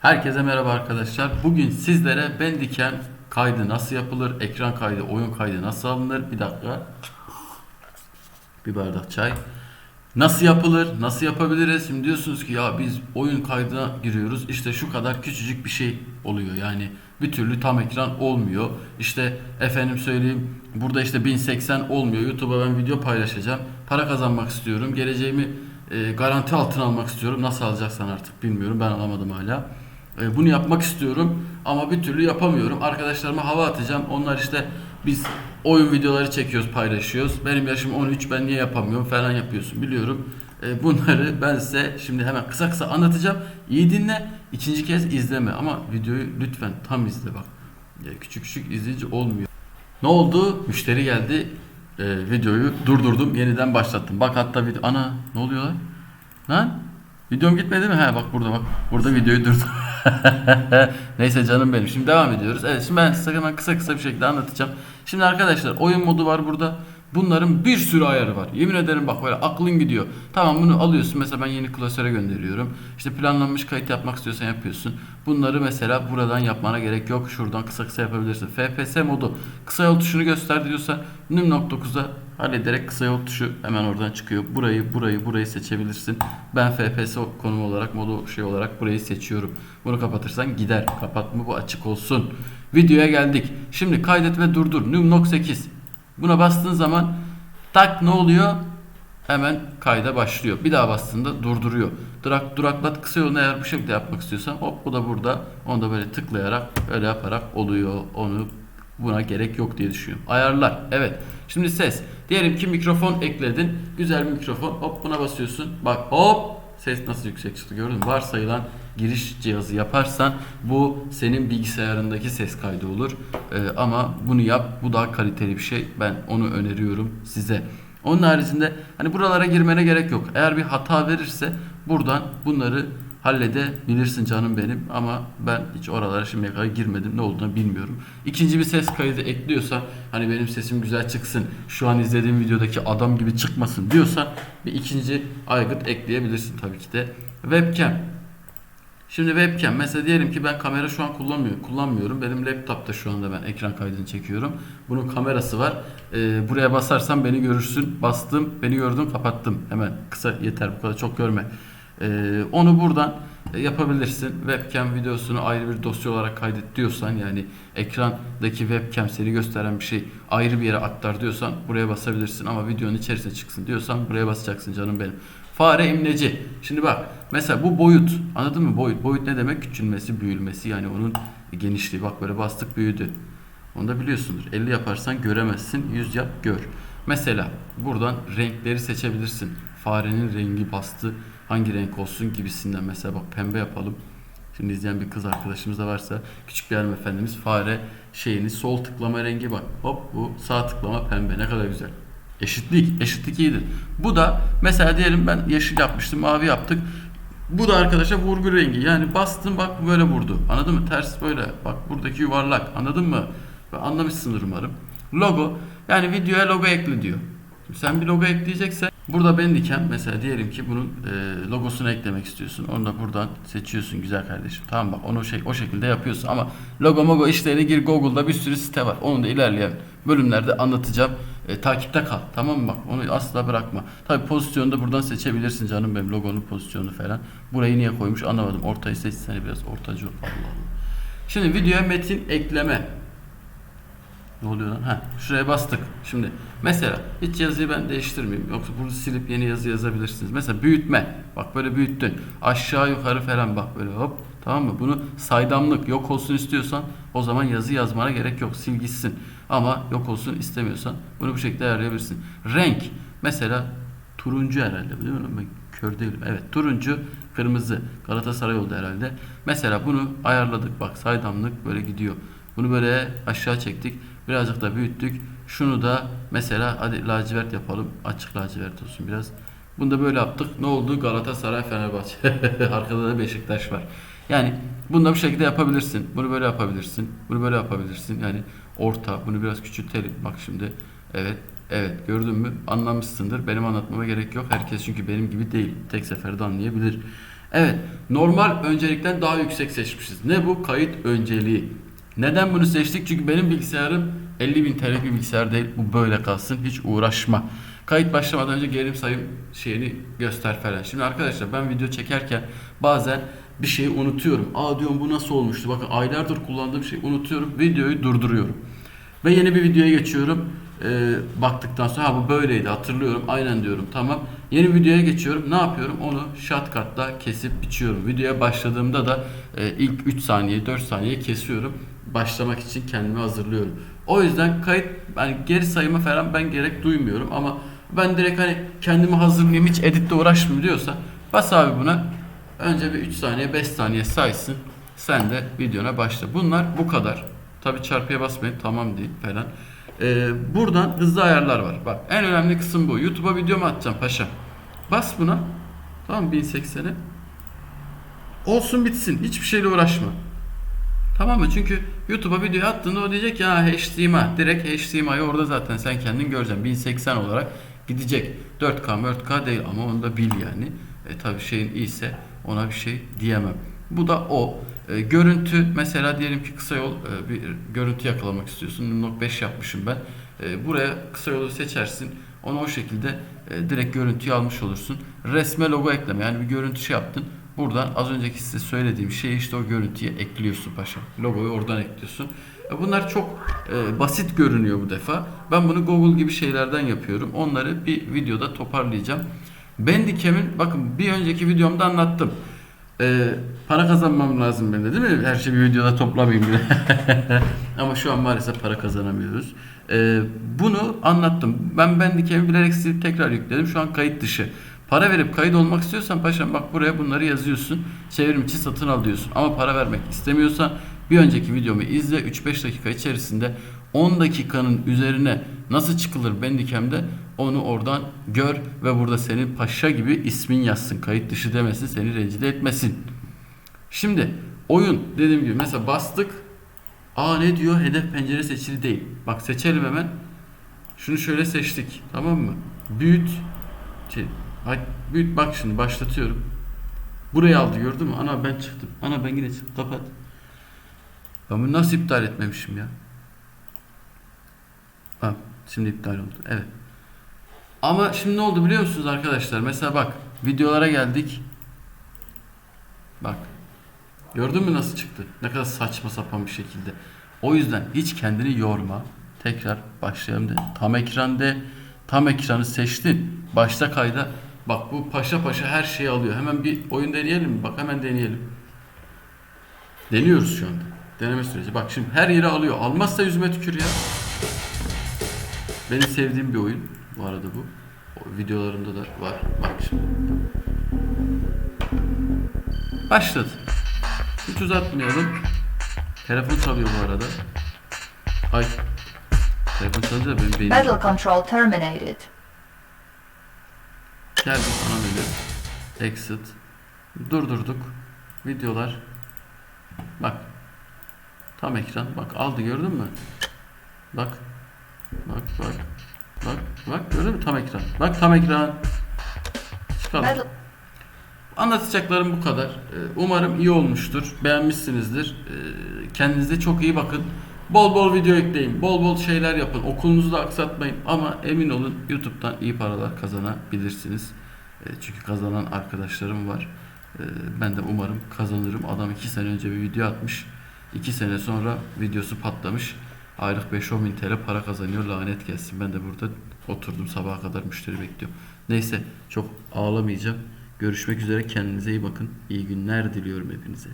Herkese merhaba arkadaşlar. Bugün sizlere Bendiken kaydı nasıl yapılır, ekran kaydı, oyun kaydı nasıl alınır? Bir dakika. Bir bardak çay. Nasıl yapılır? Nasıl yapabiliriz? Şimdi diyorsunuz ki ya biz oyun kaydına giriyoruz. İşte şu kadar küçücük bir şey oluyor. Yani bir türlü tam ekran olmuyor. İşte efendim söyleyeyim burada işte 1080 olmuyor. YouTube'a ben video paylaşacağım. Para kazanmak istiyorum. Geleceğimi e, garanti altına almak istiyorum. Nasıl alacaksan artık bilmiyorum. Ben alamadım hala. E, bunu yapmak istiyorum ama bir türlü yapamıyorum. Arkadaşlarıma hava atacağım. Onlar işte biz oyun videoları çekiyoruz, paylaşıyoruz. Benim yaşım 13, ben niye yapamıyorum falan yapıyorsun biliyorum. E, bunları ben size şimdi hemen kısa kısa anlatacağım. İyi dinle, ikinci kez izleme ama videoyu lütfen tam izle bak. Ya küçük küçük izleyici olmuyor. Ne oldu? Müşteri geldi. E, videoyu durdurdum, yeniden başlattım. Bak hatta video... Ana ne oluyor lan? Lan? Videom gitmedi mi? He bak burada bak. Burada videoyu durdum. Neyse canım benim. Şimdi devam ediyoruz. Evet şimdi ben size hemen kısa kısa bir şekilde anlatacağım. Şimdi arkadaşlar oyun modu var burada. Bunların bir sürü ayarı var. Yemin ederim bak böyle aklın gidiyor. Tamam bunu alıyorsun. Mesela ben yeni klasöre gönderiyorum. İşte planlanmış kayıt yapmak istiyorsan yapıyorsun. Bunları mesela buradan yapmana gerek yok. Şuradan kısa kısa yapabilirsin. FPS modu kısa yol tuşunu göster diyorsa nim.9'da hallederek kısa yol tuşu hemen oradan çıkıyor. Burayı, burayı, burayı seçebilirsin. Ben FPS konumu olarak, modu şey olarak burayı seçiyorum. Bunu kapatırsan gider. Kapatma bu açık olsun. Videoya geldik. Şimdi kaydet ve durdur. Numnox 8. Buna bastığın zaman tak ne oluyor? Hemen kayda başlıyor. Bir daha bastığında durduruyor. Durak, duraklat kısa yolunu eğer bu şekilde yapmak istiyorsan hop bu da burada. Onu da böyle tıklayarak öyle yaparak oluyor. Onu buna gerek yok diye düşünüyorum. Ayarlar. Evet. Şimdi ses. Diyelim ki mikrofon ekledin. Güzel bir mikrofon. Hop buna basıyorsun. Bak hop ses nasıl yüksek çıktı gördün mü? Varsayılan giriş cihazı yaparsan bu senin bilgisayarındaki ses kaydı olur. Ee, ama bunu yap. Bu daha kaliteli bir şey. Ben onu öneriyorum size. Onun haricinde hani buralara girmene gerek yok. Eğer bir hata verirse buradan bunları halledebilirsin canım benim ama ben hiç oralara şimdiye kadar girmedim ne olduğunu bilmiyorum. İkinci bir ses kaydı ekliyorsa hani benim sesim güzel çıksın şu an izlediğim videodaki adam gibi çıkmasın diyorsan bir ikinci aygıt ekleyebilirsin tabii ki de. Webcam Şimdi webcam mesela diyelim ki ben kamera şu an kullanmıyorum. Kullanmıyorum. Benim laptopta şu anda ben ekran kaydını çekiyorum. Bunun kamerası var. Ee, buraya basarsan beni görürsün. Bastım, beni gördün, kapattım. Hemen kısa yeter bu kadar çok görme. Ee, onu buradan e, yapabilirsin. Webcam videosunu ayrı bir dosya olarak kaydet diyorsan yani ekrandaki webcam seni gösteren bir şey ayrı bir yere aktar diyorsan buraya basabilirsin ama videonun içerisine çıksın diyorsan buraya basacaksın canım benim. Fare imleci. Şimdi bak mesela bu boyut. Anladın mı? Boyut. Boyut ne demek? Küçülmesi, büyülmesi. Yani onun genişliği. Bak böyle bastık büyüdü. Onu da biliyorsundur. 50 yaparsan göremezsin. 100 yap gör. Mesela buradan renkleri seçebilirsin. Farenin rengi bastı. Hangi renk olsun gibisinden. Mesela bak pembe yapalım. Şimdi izleyen bir kız arkadaşımız da varsa küçük bir hanımefendimiz fare şeyini sol tıklama rengi bak. Hop bu sağ tıklama pembe. Ne kadar güzel. Eşitlik. Eşitlik iyidir. Bu da mesela diyelim ben yeşil yapmıştım, mavi yaptık. Bu da arkadaşlar vurgu rengi. Yani bastın bak böyle vurdu. Anladın mı? Ters böyle. Bak buradaki yuvarlak. Anladın mı? Anlamışsındır umarım. Logo. Yani videoya logo ekle diyor. Sen bir logo ekleyeceksen burada bendiken mesela diyelim ki bunun e, logosunu eklemek istiyorsun. Onu da buradan seçiyorsun güzel kardeşim. Tamam bak onu şey o şekilde yapıyorsun ama logo mogo işlerine gir Google'da bir sürü site var. Onu da ilerleyen bölümlerde anlatacağım. E, takipte kal. Tamam mı bak onu asla bırakma. Tabi pozisyonu da buradan seçebilirsin canım benim logonun pozisyonu falan. Burayı niye koymuş anlamadım. Ortayı seçsene biraz ortacı ol. Allah Allah. Şimdi videoya metin ekleme. Ne oluyor lan? Ha, şuraya bastık. Şimdi mesela hiç yazıyı ben değiştirmeyeyim. Yoksa bunu silip yeni yazı yazabilirsiniz. Mesela büyütme. Bak böyle büyüttün. Aşağı yukarı falan bak böyle hop. Tamam mı? Bunu saydamlık yok olsun istiyorsan o zaman yazı yazmana gerek yok. Sil gitsin. Ama yok olsun istemiyorsan bunu bu şekilde ayarlayabilirsin. Renk. Mesela turuncu herhalde değil mi? Ben kör değilim. Evet turuncu, kırmızı. Galatasaray oldu herhalde. Mesela bunu ayarladık. Bak saydamlık böyle gidiyor. Bunu böyle aşağı çektik. Birazcık da büyüttük. Şunu da mesela hadi lacivert yapalım. Açık lacivert olsun biraz. Bunu da böyle yaptık. Ne oldu? Galatasaray Fenerbahçe. Arkada da Beşiktaş var. Yani bunu da bu şekilde yapabilirsin. Bunu böyle yapabilirsin. Bunu böyle yapabilirsin. Yani orta. Bunu biraz küçültelim. Bak şimdi. Evet. Evet. Gördün mü? Anlamışsındır. Benim anlatmama gerek yok. Herkes çünkü benim gibi değil. Tek seferde anlayabilir. Evet, normal öncelikten daha yüksek seçmişiz. Ne bu? Kayıt önceliği. Neden bunu seçtik? Çünkü benim bilgisayarım 50.000 TL bir bilgisayar değil. Bu böyle kalsın. Hiç uğraşma. Kayıt başlamadan önce gerilim sayım şeyini göster falan. Şimdi arkadaşlar ben video çekerken bazen bir şeyi unutuyorum. Aa diyorum bu nasıl olmuştu? Bakın aylardır kullandığım şeyi unutuyorum. Videoyu durduruyorum. Ve yeni bir videoya geçiyorum. Ee, baktıktan sonra ha bu böyleydi hatırlıyorum. Aynen diyorum tamam. Yeni videoya geçiyorum. Ne yapıyorum? Onu shortcut'la kesip biçiyorum. Videoya başladığımda da e, ilk 3 saniye 4 saniye kesiyorum. Başlamak için kendimi hazırlıyorum. O yüzden kayıt yani geri sayıma falan ben gerek duymuyorum ama ben direkt hani kendimi hazırlayayım hiç editle uğraşmayayım diyorsa bas abi buna. Önce bir 3 saniye 5 saniye saysın. Sen de videona başla. Bunlar bu kadar. Tabi çarpıya basmayın tamam değil falan. Ee, buradan hızlı ayarlar var. Bak en önemli kısım bu. YouTube'a video mu atacağım paşa? Bas buna. Tamam 1080'e. Olsun bitsin. Hiçbir şeyle uğraşma. Tamam mı? Çünkü YouTube'a video attığında o diyecek ya HDMI. Direkt HDMI'yi orada zaten sen kendin göreceksin. 1080 olarak gidecek. 4K 4K değil ama onu da bil yani. E tabi şeyin iyiyse ona bir şey diyemem. Bu da o. E, görüntü mesela diyelim ki kısa yol e, bir görüntü yakalamak istiyorsun. 0.5 yapmışım ben. E, buraya kısa yolu seçersin. Onu o şekilde e, direkt görüntüyü almış olursun. Resme logo ekleme. Yani bir görüntü şey yaptın. Buradan az önceki size söylediğim şeyi işte o görüntüye ekliyorsun paşa. Logoyu oradan ekliyorsun. E, Bunlar çok e, basit görünüyor bu defa. Ben bunu Google gibi şeylerden yapıyorum. Onları bir videoda toparlayacağım. Bandicam'in bakın bir önceki videomda anlattım. E, para kazanmam lazım bende değil mi? Her şeyi bir videoda toplamayayım bile. Ama şu an maalesef para kazanamıyoruz. E, bunu anlattım. Ben Bandicam'i bilerek silip tekrar yükledim. Şu an kayıt dışı. Para verip kayıt olmak istiyorsan paşam bak buraya bunları yazıyorsun. Çevrim satın al diyorsun. Ama para vermek istemiyorsan bir önceki videomu izle. 3-5 dakika içerisinde 10 dakikanın üzerine nasıl çıkılır Bandicam'de onu oradan gör ve burada senin paşa gibi ismin yazsın. Kayıt dışı demesin, seni rencide etmesin. Şimdi oyun dediğim gibi mesela bastık. Aa ne diyor? Hedef pencere seçili değil. Bak seçelim hemen. Şunu şöyle seçtik. Tamam mı? Büyüt. Şey, ay, büyüt bak şimdi başlatıyorum. Burayı aldı gördün mü? Ana ben çıktım. Ana ben yine çıktım. Kapat. Ben bunu nasıl iptal etmemişim ya? Ha, şimdi iptal oldu. Evet. Ama şimdi ne oldu biliyor musunuz arkadaşlar? Mesela bak videolara geldik. Bak. Gördün mü nasıl çıktı? Ne kadar saçma sapan bir şekilde. O yüzden hiç kendini yorma. Tekrar başlayalım de. Tam ekran de. Tam ekranı seçtin. Başta kayda. Bak bu paşa paşa her şeyi alıyor. Hemen bir oyun deneyelim mi? Bak hemen deneyelim. Deniyoruz şu anda. Deneme süreci. Bak şimdi her yeri alıyor. Almazsa yüzüme tükür ya. Benim sevdiğim bir oyun. Bu arada bu. O videolarımda da var. Bak şimdi. Başladı. Hiç uzatmayalım. Telefon çalıyor bu arada. Ay. Telefon çalınca benim beynim. Battle control terminated. Geldik ana menü. Exit. Durdurduk. Videolar. Bak. Tam ekran. Bak aldı gördün mü? Bak. Bak bak. Bak bak gördün mü tam ekran. Bak tam ekran. Çıkalım. Anlatacaklarım bu kadar. Ee, Umarım iyi olmuştur. Beğenmişsinizdir. Ee, Kendinize çok iyi bakın. Bol bol video ekleyin. Bol bol şeyler yapın. Okulunuzu da aksatmayın. Ama emin olun YouTube'dan iyi paralar kazanabilirsiniz. Ee, Çünkü kazanan arkadaşlarım var. Ee, Ben de umarım kazanırım. Adam 2 sene önce bir video atmış. 2 sene sonra videosu patlamış. Aylık 5-10 bin TL para kazanıyor. Lanet gelsin. Ben de burada oturdum sabaha kadar müşteri bekliyorum. Neyse çok ağlamayacağım. Görüşmek üzere. Kendinize iyi bakın. İyi günler diliyorum hepinize.